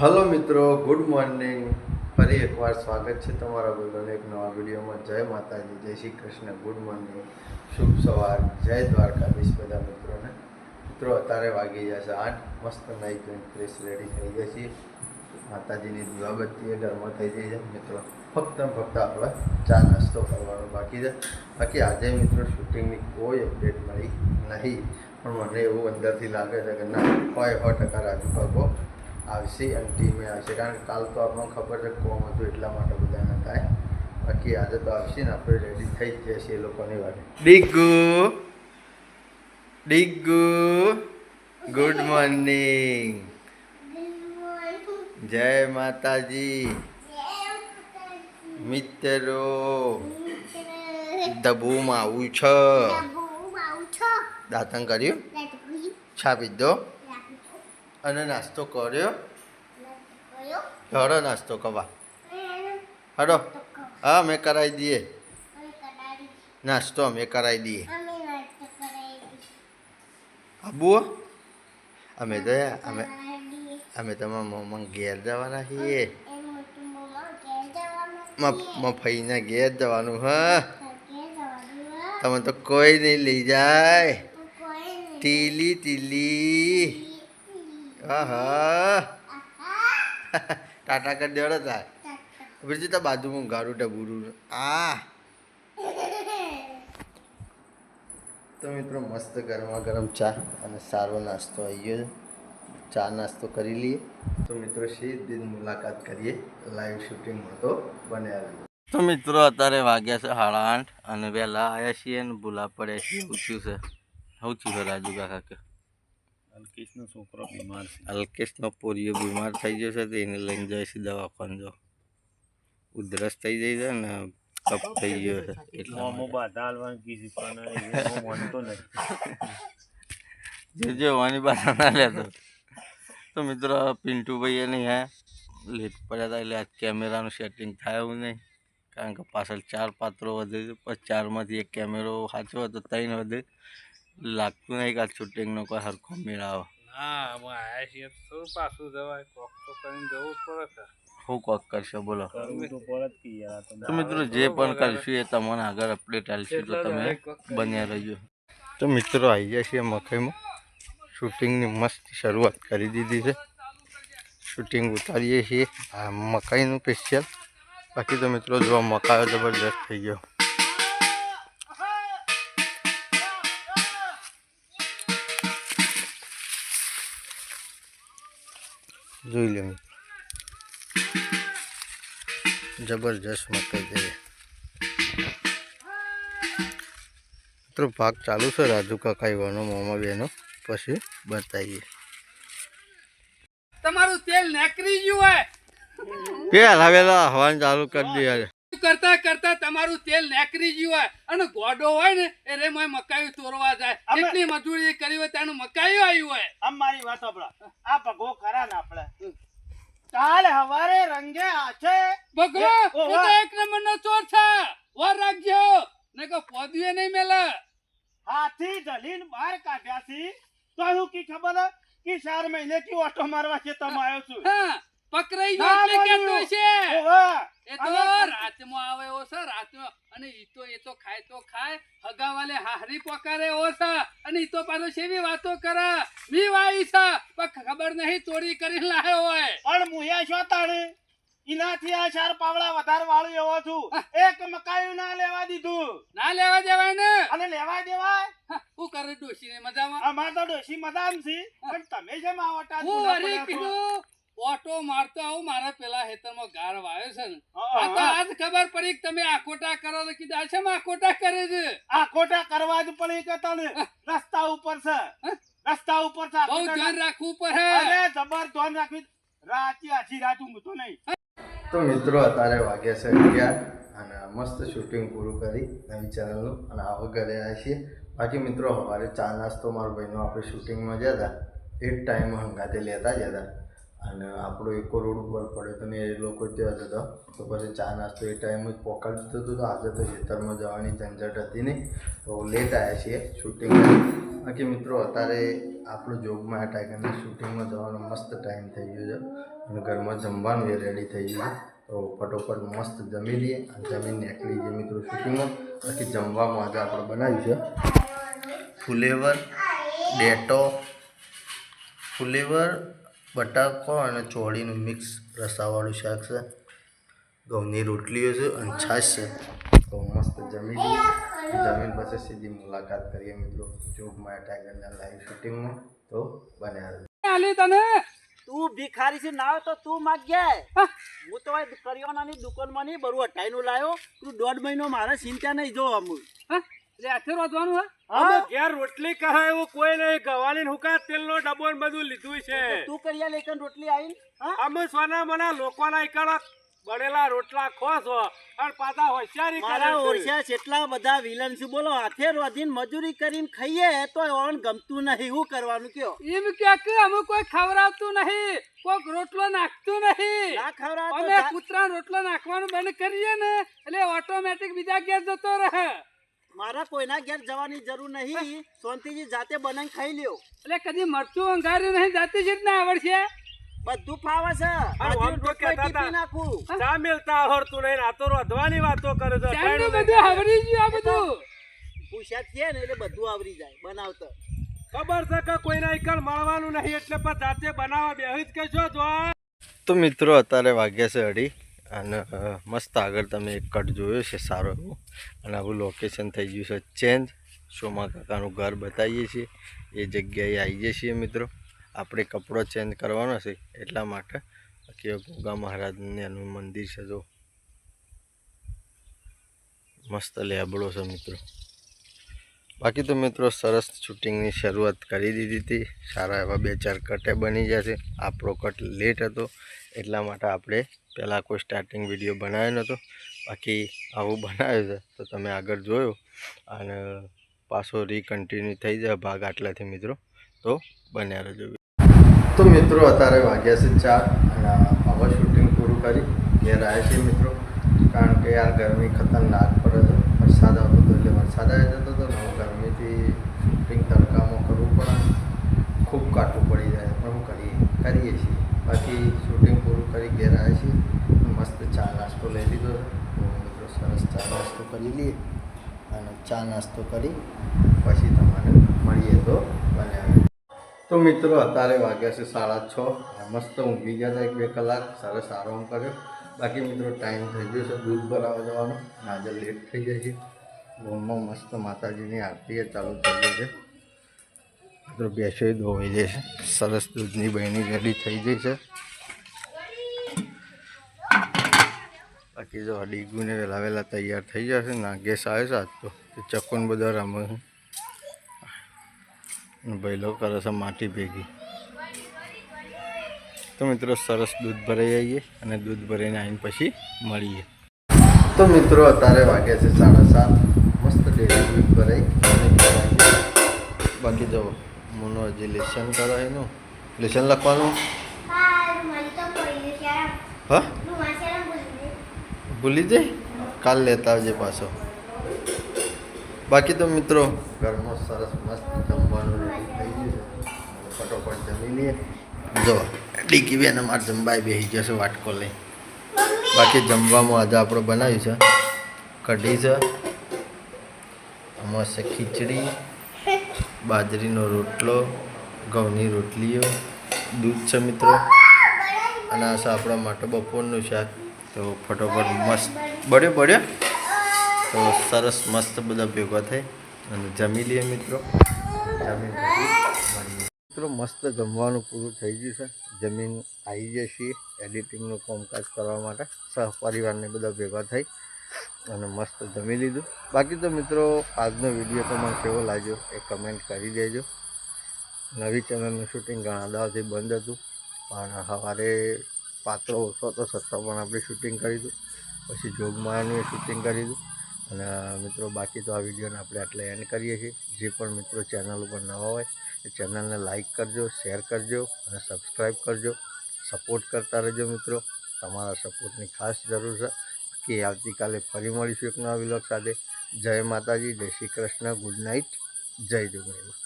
Hello મિત્રો good morning ફરી એકવાર સ્વાગત છે તમારા બધાને એક નવા વિડીયોમાં. જય માતાજી. જય શ્રી કૃષ્ણ. ગુડ મોર્નિંગ શુભ સવાર. જય દ્વારકાધીશ બધા મિત્રોને. મિત્રો, અત્યારે વાગી ગયા છે આઠ. મસ્ત નાઈ ધોઈને ફ્રેશ રેડી થઈ ગયા છીએ. માતાજીની દીવાબત્તી એ ઘરમાં થઈ જાય છે. મિત્રો, ફક્ત ને ફક્ત આપણે ચા નાસ્તો કરવાનો બાકી છે. બાકી આજે મિત્રો શૂટિંગની કોઈ અપડેટ મળી નહીં. પણ મને એવું અંદરથી લાગે છે કે ના હોય સો ટકા રાજુ કાકો આવશે અને ટીમે આવશે કારણ કે કાલ તો આપણને ખબર છે કોમ હતું એટલા માટે બધા ના થાય બાકી આજે તો આવશે ને આપણે રેડી થઈ જ જશે એ લોકોની વાગે ડીગુ ડીગુ ગુડ મોર્નિંગ જય માતાજી મિત્રો દબુમાં આવું છે દાંતણ કર્યું છા પીધો અને નાસ્તો કર્યો? હરો નાસ્તો કવા હરો હા અમે કરાવી દઈએ. નાસ્તો અમે કરાવી દઈએ. આબુ? અમે તો અમે અમે તમારા મમ્મા ઘેર જવાના છીએ. મફઈને ઘેર જવાનું હા. તમે તો કોઈ નહીં લઈ જાય. ટીલી ટીલી. આહા ટાટા કરી દેવડો તાર. પછી તો બાજુમાં ગાડું ડબુરું આ. તો મિત્રો, મસ્ત ગરમા ગરમ ચા અને સારો નાસ્તો આવી ગયો ચા નાસ્તો કરી લઈએ. તો મિત્રો, સીધી મુલાકાત કરીએ. લાઈવ શૂટિંગમાં તો બન્યા તો મિત્રો, અત્યારે વાગ્યા છે સાડા આઠ અને વહેલા આવ્યા છીએ અને ભૂલા પડ્યા છીએ. ઊંચ્યું છે. ઊંચ્યું છે રાજુ કાકા અલ્કેશનો છોકરો બીમાર છે. અલ્કેશનો પોરિયો બીમાર થઈ ગયો છે તો એને લઈને જાય છે દવાખાને જો. ઉધરસ થઈ જાય છે ને કપ થઈ ગયો છે એટલે મોમો બાધા હાલવાની કીધી પણ એ માનતો નથી. જે જે વાની બાધા ના લેતો. તો મિત્રો પિન્ટુભાઈ એ નહીં હે લેટ પડ્યા હતા એટલે આ કેમેરાનું સેટિંગ થાય એવું નહીં. કારણ કે પાછળ ચાર પાત્રો વધે છે પછી ચારમાંથી એક કેમેરો સાચો હતો ત્રણ વધે. લાગતું નહીં કે આ શૂટિંગનો કોઈ હરખો મેળાવો. હા અમે આયા છીએ તો પાછું જવાય? કોક તો કરીને જવું જ પડે શું કોક કરશો બોલો. તો મિત્રો જે પણ કરશું એ તમને આગળ અપડેટ આલશું તો તમે બન્યા રહેજો તો મિત્રો આવી ગયા છીએ મકાઈમાં. શૂટિંગની મસ્ત શરૂઆત કરી દીધી છે. શૂટિંગ ઉતારીએ છીએ આ મકાઈનું સ્પેશિયલ બાકી તો મિત્રો જો મકાયો જબરદસ્ત થઈ ગયો. જોઈ લો જબરજસ્ત મકાઈ છે. મિત્રો ભાગ ચાલુ છે. રાજુ કાકા એવાનો મોમાં બેનો પછી બતાવીએ. તમારું તેલ નેકરી ગયું હોય પેલા વેલા હવાનું ચાલુ કરી દે કરતા કરતા તમારું તેલ નેકરી ગયું હોય અને ગોડો હોય ને એ રે મોય મકાઈ તોરવા જાય. એટલી મજૂરી કરી હોય તેનું મકાયું આવ્યું હોય. આમ મારી વાત સાંભળો. આ ભગવો ખરા ને આપણે. કાલ હવારે રંગે આછે એ, એ તો એક નંબર નો ચોર છે. વાર રાખજો. ને કે પોદીએ નહીં મેલે. હાથી જલીન બહાર કાઢ્યા છી. તો હું કી ખબર હે? કે ચાર મહિને થી ઓટો મારવા છે તમે આવ્યો છું. હા પકરાઈ ગયો એટલે. કહેતો છે ઓવા. એ તો રાતમાં આવે એવો છે રાતમાં. અને ઈ તો એ તો ખાય તો ખાય હગાવાલે હારી પોકારે એવો છે. અને ઈ તો પાછો સેવી વાતો કરે? મી વાઈ છે. પણ ખબર નહીં ચોરી કરી લાયો હોય. પણ મુયા છો તાણે? ઇનાથી આ ચાર પાવડા વધારે વાળું એવો છું. એક મકાયું ના લેવા દીધું. ના લેવા દેવાય ને? અને લેવા દેવાય? હું કરે ડોશી ને મજામાં? અમાર તો ડોશી મદામ છે. પણ તમે જેમ આવટા હું વળી કીધું ઓટો મારતો આવું મારા પેલા હેતરમાં ગાર વાયો છે ને. આ તો આજ ખબર પડી કે તમે આખોટા કરો તો કીધું આ શેમ આખોટા કરે છે? આ ખોટા કરવા જ પડે કે તને. રસ્તા ઉપર છે. રસ્તા ઉપર છે. બહુ ધ્યાન રાખવું પડે. અરે જબર ધ્યાન રાખવી. રાતી આજી રાત ઊંઘતો નહીં. તો મિત્રો અત્યારે વાગ્યા છે અગિયાર અને મસ્ત શૂટિંગ પૂરું કરી નવી ચેનલનું અને આવા ઘરે આવ્યા છીએ. બાકી મિત્રો અમારે ચા નાસ્તો મારા ભાઈનો આપણે શૂટિંગમાં જતા એ જ ટાઈમ હંગાતે લેતા જ હતા. અને આપણો એકો રોડ ઉપર પડ્યો તો ને એ લોકો ત્યાં જ હતો તો પછી ચા નાસ્તો એ ટાઈમ જ પોકાડી દીધો હતો તો આજે તો ખેતરમાં જવાની ઝંઝટ હતી નહીં. તો લેટ આવ્યા છીએ શૂટિંગ બાકી મિત્રો, અત્યારે આપણું જોબમાં આ ટાઈગરના શૂટિંગમાં જવાનો મસ્ત ટાઈમ થઈ ગયો છે. અને ઘરમાં જમવાનું એ રેડી થઈ ગયું છે. તો ફટોફટ મસ્ત જમી લઈએ અને જમીન નીકળી જઈએ મિત્રો શૂટિંગમાં બાકી જમવામાં આજે આપણે બનાવ્યું છે ફુલેવર, ડેટો, ફુલેવર બટાકો અને ચોળીનું મિક્સ રસાવાળું શાક છે. ઘઉંની રોટલીઓ છે અને છાશ છે. તો મસ્ત જમી લઈએ જમીન પછી સીધી મુલાકાત કરીએ મિત્રો. જોગમાં ટાઈગરના લાઈવ શૂટિંગમાં તો બન્યા તને? તું ભિખારી છે ના તો તું માગ જાય. હા. હું તો કરિયાણાની દુકાનમાં નહીં બરું અઠાઈનું લાવ્યો તું દોઢ મહિનો મારે ચિંતા નહીં જો અમુલ હા. એટલે રોધવાનું હા? હા. ઘેર રોટલી કહે એવું કોઈ નહીં. ગવાની હુકા તેલનો ડબ્બો બધું લીધું છે. તું કરિયા લેકન રોટલી આવીને અમે સોના મના લોકોના એકડા બનેલા રોટલા ખો છો અને પાછા હોશિયારી મારા કરે જેટલા બધા વિલન છે બોલો હાથે રોધીને મજૂરી કરીને ખાઈએ તો ઓન ગમતું નહીં. હું કરવાનું કયો? એમ કે અમે કોઈ ખવડાવતું નહીં કોઈક રોટલો નાખતું નહીં. ના ખવડાવે અમે કૂતરા રોટલો નાખવાનું બંધ કરીએ ને એટલે ઓટોમેટિક બીજા ગેસ જતો રહે. મારા કોઈના ઘેર જવાની જરૂર નહીં. શાંતિજી જાતે બનાવી ખાઈ લ્યો. એટલે કદી મરચું અંગાર્યું નહીં જાતે જ ના આવડશે બધું ફાવે છે. આમ તો કહેતા હતા. નાખું. ચા મેલતા આવડતું નહીં આ તો રોધવાની વાતો કરે છે બધું આવડી ગયું આ બધું. પૂછ્યા છે ને એટલે બધું આવરી જાય બનાવતા. ખબર છે કે કોઈના એકલ મળવાનું નહીં એટલે પણ જાતે બનાવવા બેહી જ કહેજો જો તો મિત્રો અત્યારે વાગ્યા છે અઢી. અને મસ્ત આગળ તમે એક કટ જોયો છે સારો એવો. અને આવું લોકેશન થઈ ગયું છે ચેન્જ શોમાં કાકાનું ઘર બતાવીએ છીએ. એ જગ્યાએ આવીએ છીએ મિત્રો. આપણે કપડો ચેન્જ કરવાનો છે એટલા માટે. બાકી ગોગા મહારાજને એનું મંદિર છે જો. મસ્ત લેબડો છે મિત્રો. બાકી તો મિત્રો સરસ શૂટિંગની શરૂઆત કરી દીધી હતી. સારા એવા બે ચાર કટે બની જશે આપણો કટ લેટ હતો. એટલા માટે આપણે પહેલાં કોઈ સ્ટાર્ટિંગ વીડિયો બનાવ્યો નહોતો, બાકી આવું બનાવ્યું છે. તો તમે આગળ જોયો અને પાછો રીકન્ટિન્યુ થઈ જાય ભાગ આટલાથી મિત્રો. તો બન્યા રહેજો તો મિત્રો, અત્યારે વાગ્યા છે ચાર અને હવે શૂટિંગ પૂરું કરી. ઘેર આવ્યા છીએ મિત્રો, કારણ કે યાર ગરમી ખતરનાક પડે છે. વરસાદ આવતો હતો એટલે વરસાદ આવી જતો હતો ને ગરમીથી શૂટિંગ તડકામાં કરવું પણ ખૂબ કાટું પડી જાય. પણ હું કરીએ કરીએ છીએ બાકી શૂટિંગ પૂરું કરી ઘેર આવ્યા છીએ મસ્ત ચા નાસ્તો લઈ લીધો. મિત્રો સરસ ચા નાસ્તો કરી લઈએ અને ચા નાસ્તો કરી પછી તમારે મળીએ તો બને તો મિત્રો, અત્યારે વાગ્યા છે સાડા છ. મસ્ત ઊંઘી ગયા હતા એક બે કલાક. સરસ આરામ કર્યો. બાકી મિત્રો, ટાઈમ થઈ ગયો છે. દૂધ ભરાવા જવાનો. આજે લેટ થઈ જાય છે રૂમમાં મસ્ત માતાજીની આરતી ચાલુ થઈ ગઈ છે. મિત્રો, બેસો ધોવાઈ જાય છે સરસ દૂધની બહેની રેડી થઈ ગઈ છે. બાકી જો ડીગુને વહેલા વહેલા તૈયાર થઈ જશે નાગેશ આવે છે આજ તો ચક્કુન બધા રમે ભૈલો કરે છે માટી ભેગી. તો મિત્રો સરસ દૂધ ભરાઈ આવીએ અને દૂધ ભરાઈને આવીને પછી મળીએ. તો મિત્રો અત્યારે વાગે છે સાડા સાત. મસ્ત ડેરી દૂધ ભરાઈ બાકી જો મુનો હજી લેસન કરો એનું લેસન લખવાનું હા ભૂલી જાય? કાલ લેતા આવજે પાછો. બાકી તો મિત્રો ઘરમાં સરસ મસ્ત જમવાનું થઈ ગયું છે. ફટોફટ જમી લઈએ. જો, ડીકી બેન અમારે જમવાય બેસી જશે વાટકો લઈ બાકી જમવામાં આજે આપણે બનાવ્યું છે. કઢી છે. આમાં છે ખીચડી, બાજરીનો રોટલો, ઘઉંની રોટલીઓ, દૂધ છે મિત્રો. અને આ છે આપણા માટે બપોરનું શાક. તો ફટોફટ મસ્ત બળ્યો બળ્યો. તો સરસ મસ્ત બધા ભેગા થઈ અને જમી લઈએ મિત્રો. જમીન મિત્રો મસ્ત જમવાનું પૂરું થઈ ગયું છે. જમીન આવી જઈએ છીએ એડિટિંગનું કામકાજ કરવા માટે. સહપરિવારને બધા ભેગા થઈ અને મસ્ત જમી લીધું. બાકી તો મિત્રો આજનો વીડિયો તમને કેવો લાગ્યો એ કમેન્ટ કરી દેજો. નવી ચેનલનું શૂટિંગ ઘણા દાવાથી બંધ હતું. પણ સવારે પાત્રો ઓછો હતો સસ્તા પણ આપણે શૂટિંગ કરી દીધું પછી જોગમાયાનું શૂટિંગ કરી દીધું અને મિત્રો, બાકી તો આ વિડીયોને આપણે આટલે એન્ડ કરીએ છીએ. જે પણ મિત્રો ચેનલ ઉપર નવા હોય, એ ચેનલને લાઇક કરજો શેર કરજો અને સબસ્ક્રાઈબ કરજો. સપોર્ટ કરતા રહેજો, મિત્રો. તમારા સપોર્ટની ખાસ જરૂર છે કે આવતીકાલે ફરી મળીશું એક નવા વિલોક સાથે. જય માતાજી, જય શ્રી કૃષ્ણ ગુડ નાઇટ જય જોગણી